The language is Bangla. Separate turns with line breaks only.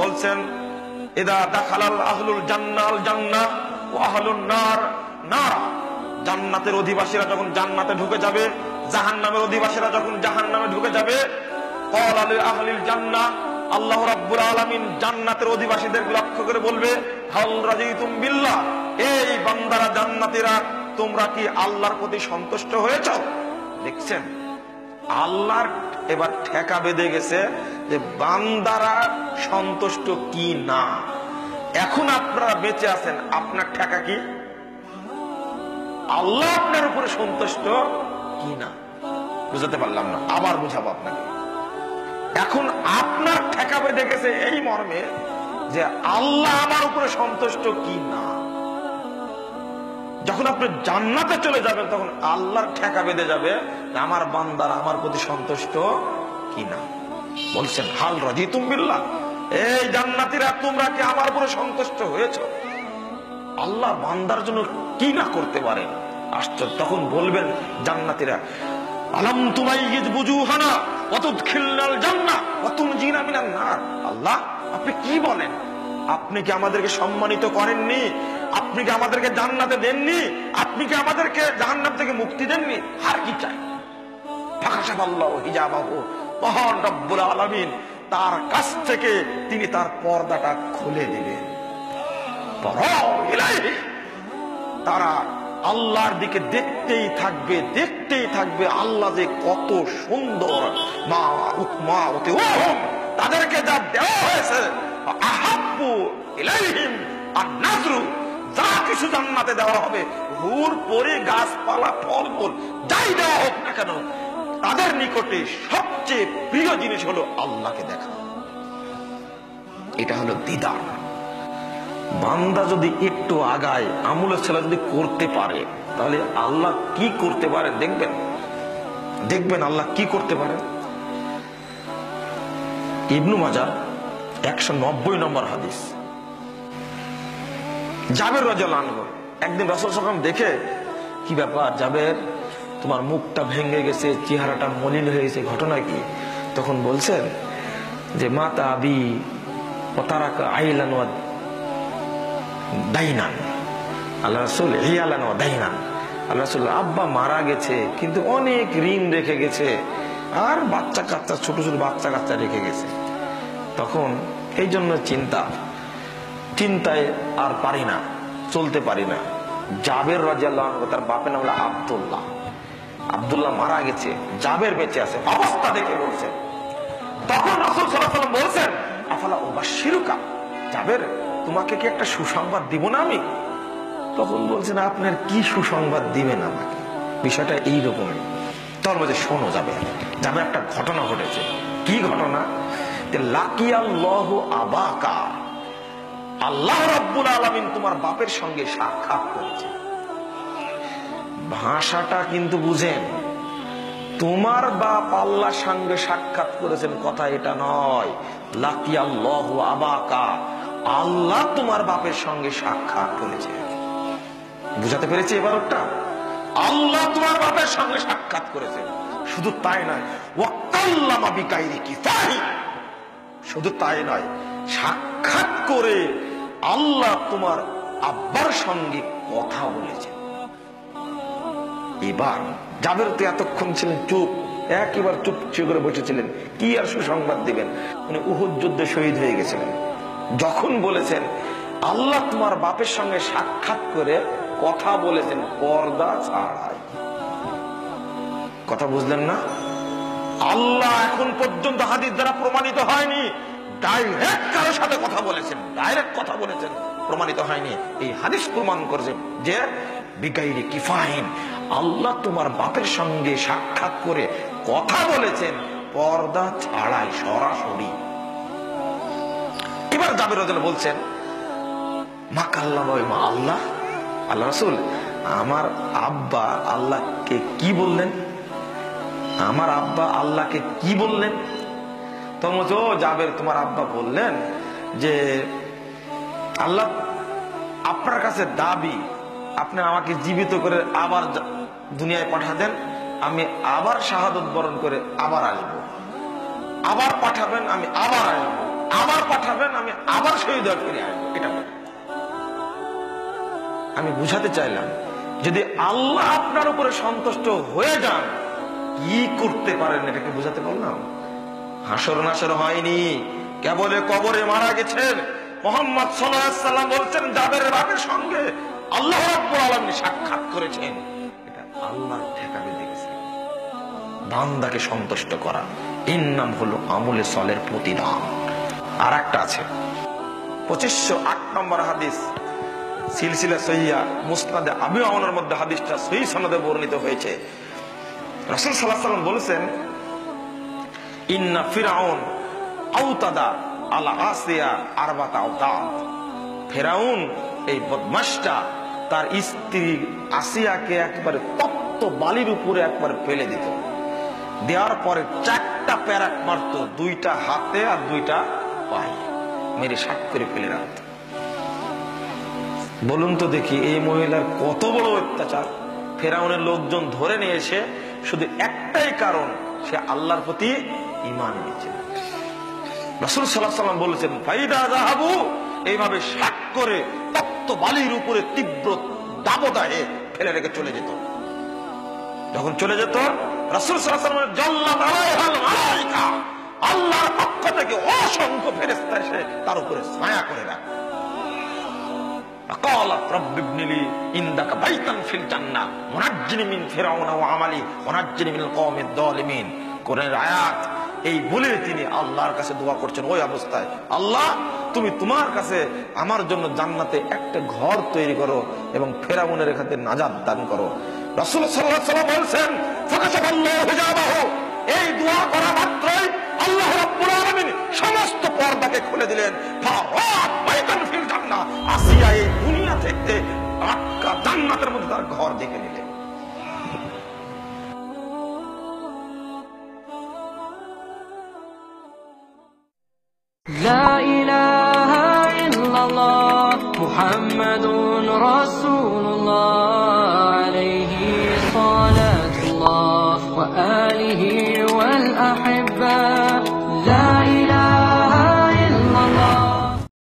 বলছেন, ইদা দাখালাল জান্নাল জান্নাতের অধিবাসীরা যখন জান্নাতে ঢুকে যাবে, জাহান্নামের অধিবাসীরা যখন জাহান্নামে ঢুকে যাবে আল্লাহ রাব্বুল আলামিন জান্নাতের অধিবাসীদের লক্ষ্য করে বলবে এই বান্দারা জান্নাতীরা, তোমরা কি আল্লাহর প্রতি সন্তুষ্ট হয়েছ? দেখছেন, আল্লাহর এবার ঠেকা বেঁধে গেছে যে বান্দারা সন্তুষ্ট কি না? এখন আপনারা বেঁচে আছেন, আপনার ঠেকা কি? আল্লাহ আপনার উপরে সন্তুষ্ট কি না? বুঝাতে পারলাম না, আবার বুঝাবো আপনাকে। এখন আপনার ঠেকা বেঁধে গেছে এই মর্মে যে আল্লাহ আমার উপরে সন্তুষ্ট কি না? যখন আপনি জান্নাতে চলে যাবেন, তখন আল্লাহর ঠেকা বেঁধে যাবে আমার বান্দার আমার প্রতি সন্তুষ্ট কি না বলছেন, হাল রাজি তুমিল্লা এই জান্নাতিরা, তোমরা কি আমার উপরে সন্তুষ্ট হয়েছ? আল্লাহ বান্দার জন্য কি না করতে পারে? আশ্চর্য। তখন বলবেন জান্নাতিরা, আলম তুমাই বুঝু হানা অত খিল্লাল জান্না অতুন জিনা মিনার নার? আল্লাহ, আপনি কি বলেন? আপনি কি আমাদেরকে সম্মানিত করেননি? আপনি কি আমাদেরকে জান্নাতে দেননি? আপনি কি আমাদেরকে জাহান্নাম থেকে মুক্তি দেননি? আর কি চাই? মহান তার কাছ থেকে তিনি তার পর্দাটা খুলে দিবেন তারা আল্লাহর দিকে দেখতেই থাকবে দেখতেই থাকবে আল্লাহ যে কত সুন্দর। মা মা অতি তাদেরকে যা দেওয়া হয়েছে, আহাব্বু ইলাইহিম আর নাজরু যা কিছু জান্নাতে দেওয়া হবে, হুর, পরে, গাছপালা ফল ফুল যাই দেওয়া হোক না কেন, তাদের নিকটে সবচেয়ে প্রিয় জিনিস হলো আল্লাহকে দেখা। এটা হলো দিদার। বান্দা যদি একটু আগায়, আমলের ছেলে যদি করতে পারে, তাহলে আল্লাহ কি করতে পারে দেখবেন? দেখবেন আল্লাহ কি করতে পারে? ইবনু মাজা একশো নম্বর হাদিস। জাবের রাজাল আনগো একদিন রসল সকাম দেখে, কি ব্যাপার জাবের? তোমার মুখটা ভেঙে গেছে, চেহারাটা মলিন হয়ে গেছে, ঘটনা কি? তখন বলছেন যে, মাতা আবি ও তারা আইলান দাইনান। আল্লাহ রসুল, হিয়ালান দাইনান। আল্লাহ রসুল, আব্বা মারা গেছে, কিন্তু অনেক ঋণ রেখে গেছে, আর বাচ্চা কাচ্চা ছোট ছোট বাচ্চা কাচ্চা রেখে গেছে। তখন এই জন্য চিন্তা চিন্তায় আর পারি না, চলতে পারি না। জাবের রাজিয়াল্লাহ তার বাপের নাম হলো আব্দুল্লাহ। আব্দুল্লাহ মারা গেছে, জাবের বেঁচে আছে, অবস্থা দেখে বলছেন। তখন রাসূল ওয়াসাল্লাম বলছেন, আফালা ওবাশশিরুকা জাবের, তোমাকে কি একটা সুসংবাদ দিব না আমি? তখন বলছেন, আপনার কি সুসংবাদ দিবেন আমাকে? বিষয়টা এইরকমই। তোর মধ্যে শোনো যাবে যাবে একটা ঘটনা ঘটেছে। কি ঘটনা? লাকিয়াল্লাহু আবাকা। আল্লাহ রাব্বুল আলামিন তোমার বাপের সঙ্গে সাক্ষাৎ করেছে। ভাষাটা কিন্তু বুঝেন, তোমার বাপ আল্লাহর সঙ্গে সাক্ষাৎ করেছেন কথা এটা নয়। লাকি আল্লাহ আবাকা, আল্লাহ তোমার বাপের সঙ্গে সাক্ষাৎ করেছে। বুঝাতে পেরেছি এবার ওটা আল্লাহ তোমার বাপের সঙ্গে সাক্ষাৎ করেছে। শুধু তাই নয়, ওয়াক্কাল্লামা বিকাইরি কিফাহি শুধু তাই নয়, সাক্ষাৎ করে আল্লাহ তোমার আব্বার সঙ্গে কথা বলেছে এবার যাদের তো এতক্ষণ ছিলেন চুপ, একেবার চুপ করে বসেছিলেন। কি আর সুসংবাদ দিবেন? উনি উহুদ যুদ্ধে শহীদ হয়ে গেছিলেন। যখন বলেছেন, আল্লাহ তোমার বাপের সঙ্গে সাক্ষাৎ করে কথা বলেছেন, পর্দা ছাড়াই। কথা বুঝলেন না? আল্লাহ এখন পর্যন্ত হাদিস দ্বারা প্রমাণিত হয়নি। ডাইরেক্ট কারোর সাথে কথা বলেছেন, ডাইরেক্ট কথা বলেছেন, প্রমাণিত হয়নি। এই হাদিস প্রমাণ করেছে যে বিগাইরি কিফাহিন আল্লাহ তোমার বাপের সঙ্গে সাক্ষাৎ করে কথা বলেছেন, পর্দা ছাড়াই সরাসরি। এবার জাবের বলছেন, মা কাল্লা মা আল্লাহ? আল্লাহ রসুল, আমার আব্বা আল্লাহকে কি বললেন? আমার আব্বা আল্লাহকে কি বললেন? তখন ও জাবের তোমার আব্বা বললেন যে, আল্লাহ আপনার কাছে দাবি, আপনি আমাকে জীবিত করে আবার দুনিয়ায় পাঠাতেন, আমি আবার শাহাদত বরণ করে আবার আসব। আবার পাঠাবেন, আমি আবার আসব। আবার পাঠাবেন, আমি আবার শহীদ ফিরে আসব। এটা আমি বুঝাতে চাইলাম, যদি আল্লাহ আপনার উপরে সন্তুষ্ট হয়ে যান, কি করতে পারেন এটাকে বুঝাতে পারলাম? হাসর নাসর হয়নি। কেবল কবরে মারা গেছেন। মোহাম্মদ সাল্লাম বলছেন যাদের রাবের সঙ্গে আল্লাহ রাব্বুল আলামিন সাক্ষাৎ করেছেন। এটা আল্লাহর ঠেকাবে দেখেছে বান্দাকে সন্তুষ্ট করা। এর নাম হলো আমলে সলের প্রতিদান। আর একটা আছে। পঁচিশশো আট নম্বর হাদিস। সিলসিলা সহিয়া মুসনাদে আবি আমনের মধ্যে হাদিসটা সহি সনদে বর্ণিত হয়েছে। রাসূল আলাইহি সাল্লাম বলেছেন ইন্না ফিরাউন আউতাদা আলা আসিয়া আরবাত আওতাদ ফেরাউন, এই বদমাসটা তার স্ত্রী আসিয়াকে একবারে তপ্ত বালির উপরে একবার ফেলে দিত। দেওয়ার পরে চারটা প্যারাক মারত, দুইটা হাতে আর দুইটা পায়ে। মেরে সাত করে ফেলে রাখত। বলুন তো দেখি, এই মহিলার কত বড় অত্যাচার। ফেরাউনের লোকজন ধরে নিয়ে এসে শুধু একটাই কারণ, সে আল্লাহর প্রতি ইমান নিয়েছে রসুল সাল্লাহ সাল্লাম বলেছেন ফাইদা জাহাবু এইভাবে শাক করে তপ্ত বালির উপরে তীব্র দাবদাহে ফেলে রেখে চলে যেত যখন চলে যেত রসুল সাল্লাহ সাল্লামের জল্লাদ আলাইহাল মালাইকা আল্লাহর পক্ষ থেকে অসংখ্য ফেরেস্তা এসে তার উপরে ছায়া করে রাখে قالت رب ابن لي عندك بيتا في الجنة ونجني من فرعون وعملي ونجني من القوم الظالمين কোরআনের আয়াত এই বলে তিনি আল্লাহর কাছে দোয়া করছেন, ওই অবস্থায়, আল্লাহ, তুমি তোমার কাছে আমার জন্য জান্নাতে একটা ঘর তৈরি করো এবং ফেরাউনের এখানে নাজাদ দান করো। রাসূল আলাইহি বলছেন এই দোয়া করা মাত্রই আল্লাহ রাব্বুল আলামিন সমস্ত পর্দাকে খুলে দিলেন। আসিয়া এই দুনিয়া থেকে আটকা জান্নাতের মধ্যে তার ঘর দেখে নিলেন।
محمد رسول الله عليه صلاة الله وآله والأحبة.